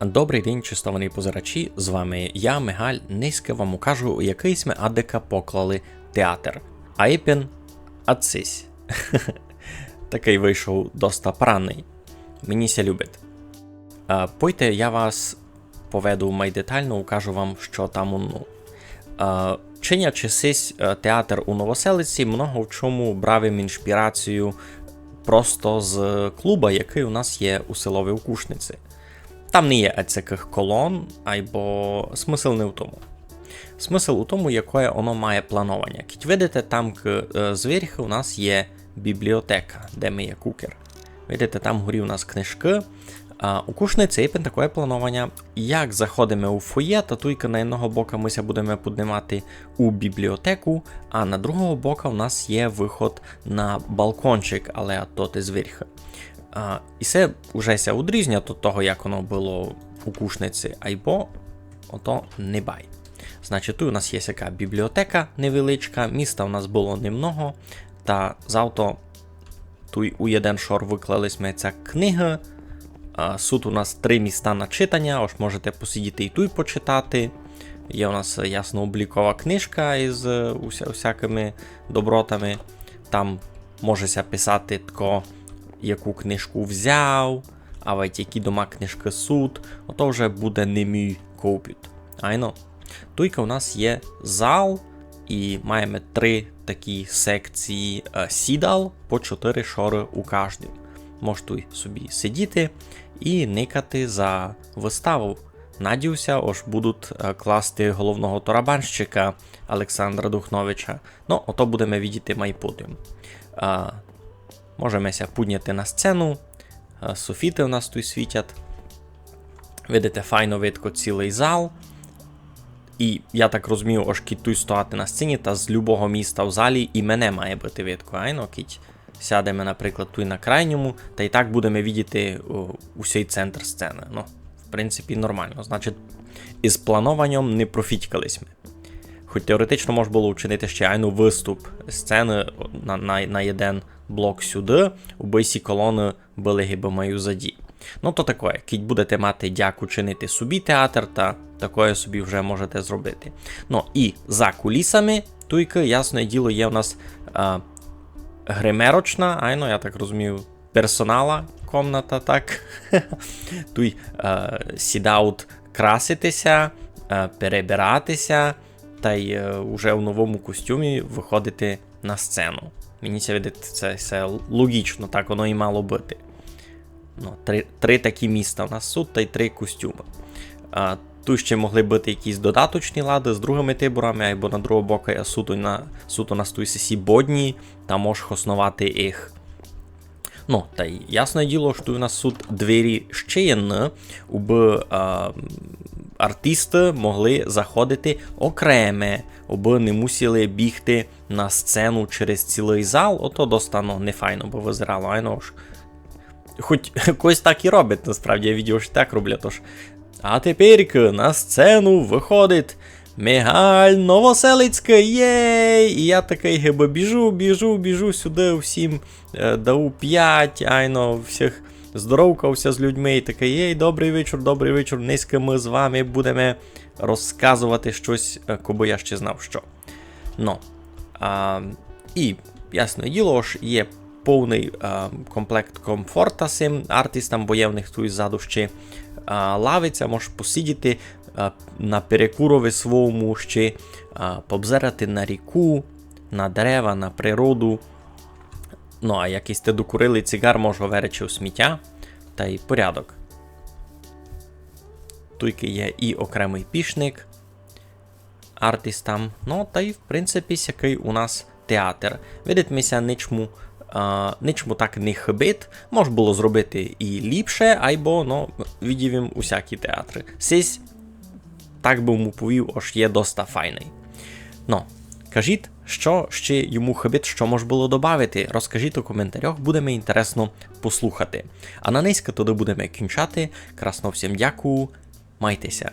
Добрий день, чистовані позирачі. З вами я, Мигаль. Низько вам укажу, який ми адека поклали театр. Айпен Ацись. Такий вийшов доста праний. Мені ся любить. Пойте, я вас поведу май детально, укажу вам, що там ну. А, Чинячи сись е, театр у Новоселиці, много в чому брав інспірацію просто з клуба, який у нас є у силовій Укушниці. Там не є ецяких колон, або смисл не в тому. Смисл у тому, яке воно має планування. Кіть видите, там е, зверху у нас є бібліотека, де ми є кукер. Видите, там горі у нас книжки. А, у кушниці є таке планування. Як заходимо у фоє, то тільки на одного боку ми ся будемо піднімати у бібліотеку, а на другого боку у нас є виход на балкончик, але то ти зверху. А, І це вже удрізня від того, як воно було у кушниці, айбо ото не бай. Значить, тут у нас є яка бібліотека невеличка, міста у нас було немного, та завто тут у один шор виклали ми ця книга. А, Суд у нас три міста на читання, ось можете посидіти і тут почитати. Є у нас ясно облікова книжка із е, уся, усякими добротами. Там можеся писати тако яку книжку взяв, а ведь які дома книжки суд, ото вже буде не мій копіт. Айно. Туйка у нас є зал, і маємо три такі секції е, сідал по 4 шори у кожній. Можете собі сидіти і никати за виставу. Надіюся, ось будуть е, класти головного тарабанщика Олександра Духновича. Ну, ото будемо видіти майподіум. Можемо ся підняти на сцену. Е, Софіти у нас тут світять. Видите, файно видко цілий зал. І я так розумію, кіть тут стояти на сцені, та з любого міста в залі і мене має бути видко. Айно, кіть сядемо, наприклад, тут на крайньому, та і так будемо видіти усій центр сцени. Ну, в принципі, нормально. Значить, із плануванням не профітькались ми. Хоч теоретично можна було вчинити ще айну виступ сцени на на, на один блок сюди, у бисі колони були гиби маю заді. Ну, то таке, кіть будете мати дяку чинити собі театр, та такое собі вже можете зробити. Ну і за кулісами, туйки, ясне діло, є у нас а, гримерочна, айно, я так розумію, персонала комната, так. Туй сідаут краситися, а, перебиратися, та й а, уже в новому костюмі виходити на сцену. Мені це все логічно, так воно і мало бути. Ну, Три три такі міста у нас суд та й три костюми. А, Тут ще могли бути якісь додаточні лади з другими тиборами, або на другого боку я суто на суто на стуйсі бодні, та можеш основати їх. Ну, та й ясне діло, що у нас суд двері ще є, аби артисти могли заходити окреме, аби не мусили бігти на сцену через цілий зал, ото достану нефайно, бо визирало, айно ж. Хоч когось так і робить, насправді я відео що так роблять, тож. А тепер на сцену виходить Мигаль Новоселицький, єй! І я такий гиби біжу, біжу, біжу сюди, всім е, даю 5, айно, всіх здоровкався з людьми і такий, єй, добрий вечір, добрий вечір, низько ми з вами будемо розказувати щось, е, коби я ще знав що. Ну, І, ясне діло, ж є повний а, комплект комфорта цим артистам, бо є в них тут ззаду ще а, лавиця, можеш посидіти а, на перекурові своєму ще, а, побзирати на ріку, на дерева, на природу. Ну, а якийсь ти докурили цигар, може веречи у сміття, та й порядок. Туйки є і окремий пішник артистам. Ну, та й, в принципі, який у нас театр. Нічому, а, нічому так не хибить. Може було зробити і ліпше, айбо, ну, віддівім усякі театри. Сись, так би йому повів, аж є доста файний. Ну, кажіть, що ще йому хибить, що може було додати. Розкажіть у коментарях, буде мені інтересно послухати. А на низька туди будемо кінчати. Красно всім дякую, майтеся.